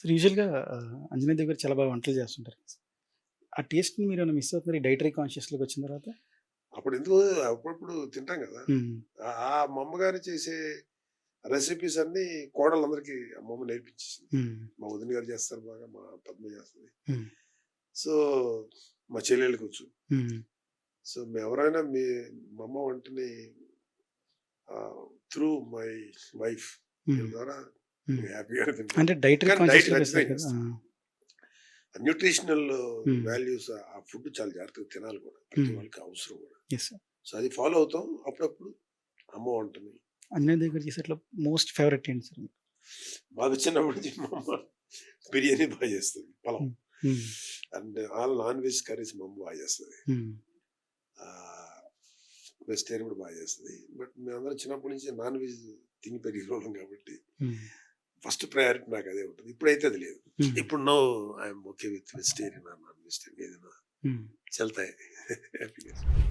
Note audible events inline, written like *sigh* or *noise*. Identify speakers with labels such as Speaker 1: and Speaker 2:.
Speaker 1: So యూజువల్గా అంజనీ దగ్గర చాలా బాగా వంటలు చేస్తుంటారు ఆ టేస్ట్ని మీరు ఏమైనా మిస్ అవుతున్నారు డైటరీ కాన్షియస్లోకి వచ్చిన తర్వాత
Speaker 2: అప్పుడు ఎందుకు అప్పుడప్పుడు తింటాం కదా. ఆ- మా అమ్మగారు చేసే రెసిపీస్ అన్ని కోడలందరికీ అమ్మమ్మ నేర్పించేసింది. మా వదిన గారు చేస్తారు బాగా మా పద్మ చేస్తుంది. సో మా చెల్లెళ్ళకి వచ్చు
Speaker 1: మ్మ్.
Speaker 2: సో ఎవరైనా మీ మా అమ్మ వంటని త్రూ మై వైఫ్. ద్వారా
Speaker 1: అంటే
Speaker 2: ఖచ్చితంగా
Speaker 1: చేస్తారు కదా.
Speaker 2: Nutritional
Speaker 1: Hmm.
Speaker 2: వాల్యూస్ ఆ ఫుడ్ చాలా జాగ్రత్తగా తినాలి కూడా. ప్రతి
Speaker 1: Hmm.
Speaker 2: వాళ్ళకి అవసరం కూడా. సో అది ఫాలో అవుతాం. అప్పుడప్పుడు అమ్మ వంటని.
Speaker 1: అంజనీ దగ్గర చేసేట్లో మోస్ట్ ఫేవరెట్ ఏంటి సార్
Speaker 2: మాకు? చిన్నప్పటి నుంచి మా అమ్మ బిర్యానీ బాగా చేస్తుంది పొలం.
Speaker 1: మ్మ్.
Speaker 2: And all non veg curries మా అమ్మ బాగా చేస్తుంది. వెజిటేరియన్ కూడా బాగా చేస్తుంది. బట్ మేమందరం చిన్నప్పటి నుంచి నాన్ వెజ్ తిని పెరిగిన వాళ్ళం కాబట్టి. ఫస్ట్ ప్రయారిటీ నాకు అదే ఉంటుంది. ఇప్పుడైతే అది లేదు. ఇప్పుడు no I'm okay with vegetarian non vegetarian. ఏదైనా. చల్తాయి. *laughs*